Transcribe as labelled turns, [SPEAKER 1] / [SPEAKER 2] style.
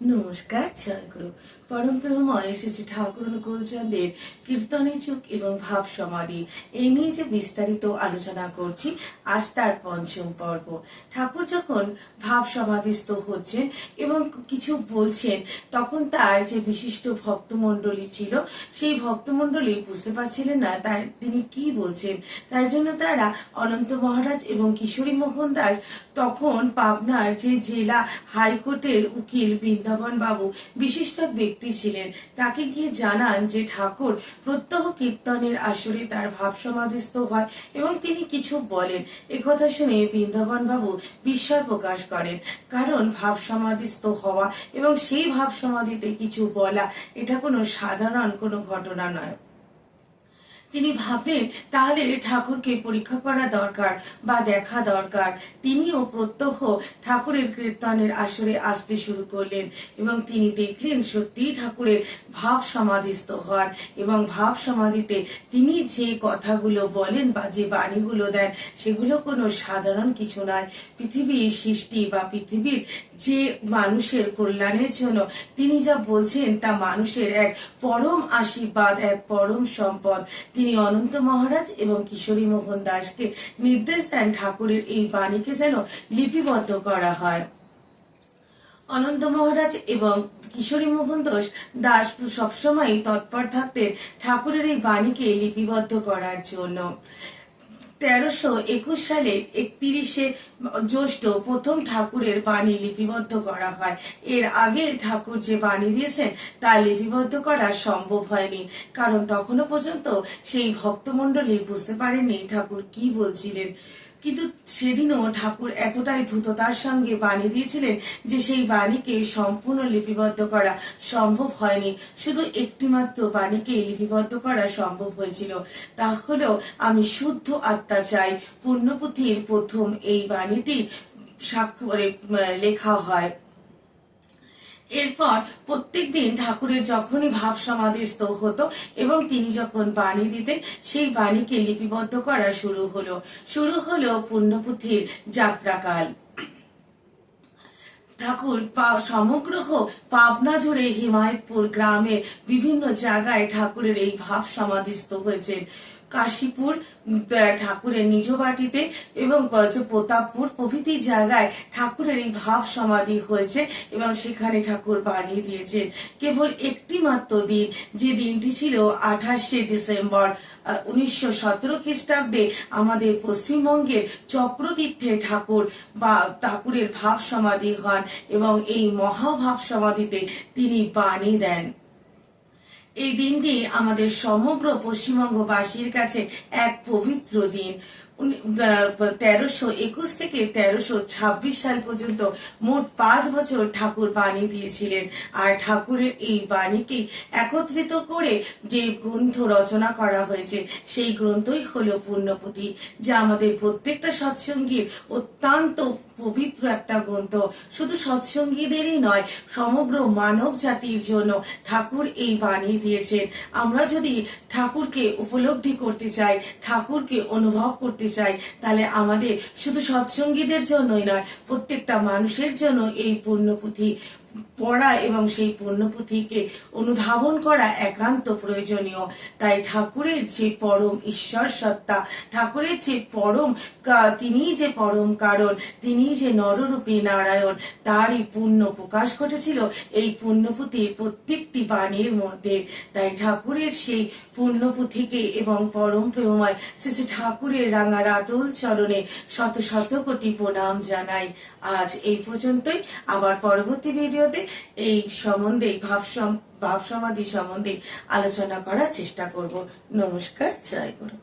[SPEAKER 1] নমস্কার, জয়গুরু। পরম প্রেমময় এসেছে ঠাকুর অনুকূলচন্দ্রের কীর্তনের যুগ এবং ভাব সমাধি। এই নিয়ে যে বিস্তারিত আলোচনা করছি, আজ তার পঞ্চম পর্ব। ঠাকুর যখন ভাব সমাধিস্থ হচ্ছেন এবং কিছু বলছেন, তখন তার যে বিশিষ্ট ভক্তমণ্ডলী ছিল, সেই ভক্তমণ্ডলী বুঝতে পারছিলেন না তার তিনি কি বলছেন। তাই জন্য তারা অনন্ত মহারাজ এবং কিশোরী মোহন দাস তখন পাবনার যে জেলা হাইকোর্টের উকিল বৃন্দাবন বাবু বিশিষ্ট ব্যক্তি ছিলেন। তাকে গিয়ে জানান যে ঠাকুর প্রত্যহ কীর্তনের আসরে তার ভাব সমাধিস্থ হয় এবং তিনি কিছু বলেন। একথা শুনে বৃন্দাবন বাবু বিস্ময় প্রকাশ করেন। কারণ ভাব সমাধিস্থ হওয়া এবং সেই ভাব সমাধিতে কিছু বলা, এটা কোনো সাধারণ কোনো ঘটনা নয়। তিনি ভাবলেন, তাহলে ঠাকুরকে পরীক্ষা করা দরকার বা দেখা দরকার। তিনিও প্রত্যহ ঠাকুরের কীর্তনের আসরে আসতে শুরু করলেন এবং তিনি দেখলেন সত্যিই ঠাকুরের ভাব সমাধিস্থ হন এবং ভাব সমাধিতে তিনি যে কথাগুলো বলেন বা যে বাণীগুলো দেন, সেগুলো কোনো সাধারণ কিছু নয়। পৃথিবীর সৃষ্টি বা পৃথিবীর যে মানুষের কল্যাণের জন্য তিনি যা বলছেন তা মানুষের এক পরম আশীর্বাদ, এক পরম সম্পদ। তিনি অনন্ত মহারাজ এবং কিশোরী মোহন দাসকে নির্দেশ দেন ঠাকুরের এই বাণীকে যেন লিপিবদ্ধ করা হয়। অনন্ত মহারাজ এবং কিশোরী মোহন দাস দাস সবসময় তৎপর থাকতেন ঠাকুরের এই বাণীকে লিপিবদ্ধ করার জন্য। তেরোশো একুশ সালে একত্রিশে জ্যৈষ্ঠ প্রথম ঠাকুরের বাণী লিপিবদ্ধ করা হয়। এর আগে ঠাকুর যে বাণী দিয়েছেন, তা লিপিবদ্ধ করা সম্ভব হয়নি। কারণ তখনও পর্যন্ত সেই ভক্তমণ্ডলী বুঝতে পারেননি ঠাকুর কি বলছিলেন। কিন্তু সেদিনও ঠাকুর এতটাই দ্রুততার সঙ্গে বাণী দিয়েছিলেন যে সেই বাণীকে সম্পূর্ণ লিপিবদ্ধ করা সম্ভব হয়নি। শুধু একটিমাত্র বাণীকে লিপিবদ্ধ করা সম্ভব হয়েছিল। তাহলেও হলো আমি শুদ্ধ আত্মা চাই। পূর্ণপুথির প্রথম এই বাণীটি স্বাক্ষরে আহ, লেখা হয়। এরপর প্রত্যেক দিন ঠাকুরের যখনই ভাব সমাধিস্থ হতো এবং তিনি যখন বাণী দিতেন, সেই বাণীকে লিপিবদ্ধ করা শুরু হলো। শুরু হলো পুণ্যপুথির যাত্রাকাল। ঠাকুর সমগ্র পাবনা জুড়ে হিমায়তপুর গ্রামে বিভিন্ন জায়গায় ঠাকুরের এই ভাব সমাধিস্থ হয়েছেন কাশীপুর ঠাকুরের নিজ বাটিতে এবং প্রতাপপুর প্রভৃতি জায়গায় ঠাকুরের এই ভাব সমাধি হয়েছে এবং সেখানে ঠাকুর বানিয়ে দিয়েছেন কেবল একটি মাত্র দিন, যে দিনটি ছিল আঠাশে ডিসেম্বর। উনিশশো সতেরো খ্রিস্টাব্দে আমাদের পশ্চিমবঙ্গের চক্রতীর্থে ঠাকুর বা ঠাকুরের ভাব সমাধি হন এবং এই মহাভাব সমাধিতে তিনি বাণী দেন। এই দিনটি আমাদের সমগ্র পশ্চিমবঙ্গবাসীর কাছে এক পবিত্র দিন। তেরোশো একুশ থেকে তেরোশো ছাব্বিশ সাল পর্যন্ত মোট পাঁচ বছর ঠাকুর বাণী দিয়েছিলেন। আর ঠাকুরের এই বাণীকে একত্রিত করে যে গ্রন্থ রচনা করা হয়েছে, সেই গ্রন্থই হলো পূর্ণপুঁথি যা আমাদের প্রত্যেকটা সৎসঙ্গীর অত্যন্ত পবিত্র একটা গ্রন্থ। শুধু সৎসঙ্গীদেরই নয়, সমগ্র মানব জাতির জন্য ঠাকুর এই বাণী দিয়েছেন। আমরা যদি ঠাকুরকে উপলব্ধি করতে চাই, ঠাকুরকে অনুভব করতে চাই তাহলে আমাদের শুধু সৎসঙ্গীদের জন্যই নয় প্রত্যেকটা মানুষের জন্য এই পূর্ণপুঁথি পড়া এবং সেই পূর্ণপুঁথিকে অনুধাবন করা একান্ত প্রয়োজনীয়। তাই ঠাকুরের যে পরম ঈশ্বর সত্তা, ঠাকুরের যে পরম তিনিই যে পরম কারণ, তিনিই যে নররূপী নারায়ণ, তারই পূর্ণ প্রকাশ ঘটেছিল এই পূর্ণপুঁথির প্রত্যেকটি বাণীর মধ্যে। তাই ঠাকুরের সেই পূর্ণপুঁথিকে এবং পরম প্রেমময় শ্রী ঠাকুরের রাঙা রাতুল চরণে শত শত কোটি প্রণাম জানাই। আজ এই পর্যন্তই। আবার পরবর্তী ভিডিওতে এই সম্বন্ধে ভাব ভাব সমাধি সম্বন্ধে আলোচনা করার চেষ্টা করব। নমস্কার জয় গুরু।